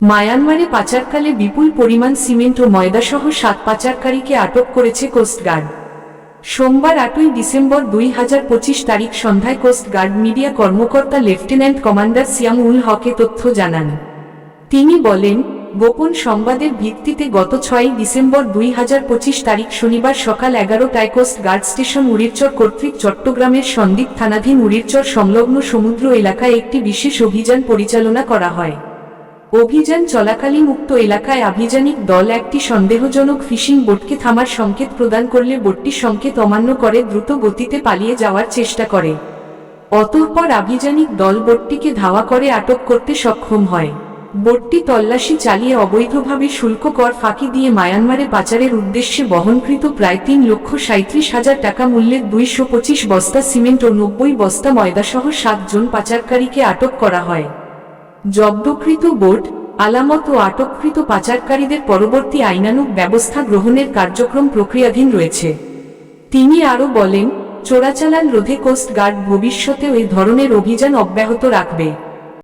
মায়ানমারে পাচারকালে বিপুল পরিমাণ সিমেন্ট ও ময়দাসহ সাত পাচারকারীকে আটক করেছে কোস্টগার্ড সোমবার আটই ডিসেম্বর দুই হাজার পঁচিশ তারিখ সন্ধ্যায় কোস্টগার্ড মিডিয়া কর্মকর্তা লেফটেন্যান্ট কমান্ডার সিয়াম উল হকে তথ্য জানান। তিনি বলেন, গোপন সংবাদের ভিত্তিতে গত ছয়ই ডিসেম্বর দুই হাজার পঁচিশ তারিখ শনিবার সকাল এগারোটায় কোস্ট গার্ড স্টেশন উড়িরচর কর্তৃক চট্টগ্রামের সন্দ্বীপ থানাধীন উড়িরচর সংলগ্ন সমুদ্র এলাকায় একটি বিশেষ অভিযান পরিচালনা করা হয়। অভিযান চলাকালীন উক্ত এলাকায় আভিযানিক দল একটি সন্দেহজনক ফিশিং বোটকে থামার সংকেত প্রদান করলে বোটটি সংকেত অমান্য করে দ্রুত গতিতে পালিয়ে যাওয়ার চেষ্টা করে। অতঃপর আভিযানিক দল বোটটিকে ধাওয়া করে আটক করতে সক্ষম হয়। বোটটি তল্লাশি চালিয়ে অবৈধভাবে শুল্ক কর ফাঁকি দিয়ে মায়ানমারে পাচারের উদ্দেশ্যে বহনকৃত প্রায় তিন লক্ষ সাঁত্রিশ হাজার টাকা মূল্যের দুইশো পঁচিশ বস্তা সিমেন্ট ও নব্বই বস্তা ময়দাসহ সাতজন পাচারকারীকে আটক করা হয়। জব্দকৃত বোর্ড, আলামত ও আটককৃত পাচারকারীদের পরবর্তী আইনানুগ ব্যবস্থা গ্রহণের কার্যক্রম প্রক্রিয়াধীন রয়েছে। তিনি আরও বলেন, চোরাচালান রোধে কোস্টগার্ড ভবিষ্যতেও এই ধরনের অভিযান অব্যাহত রাখবে।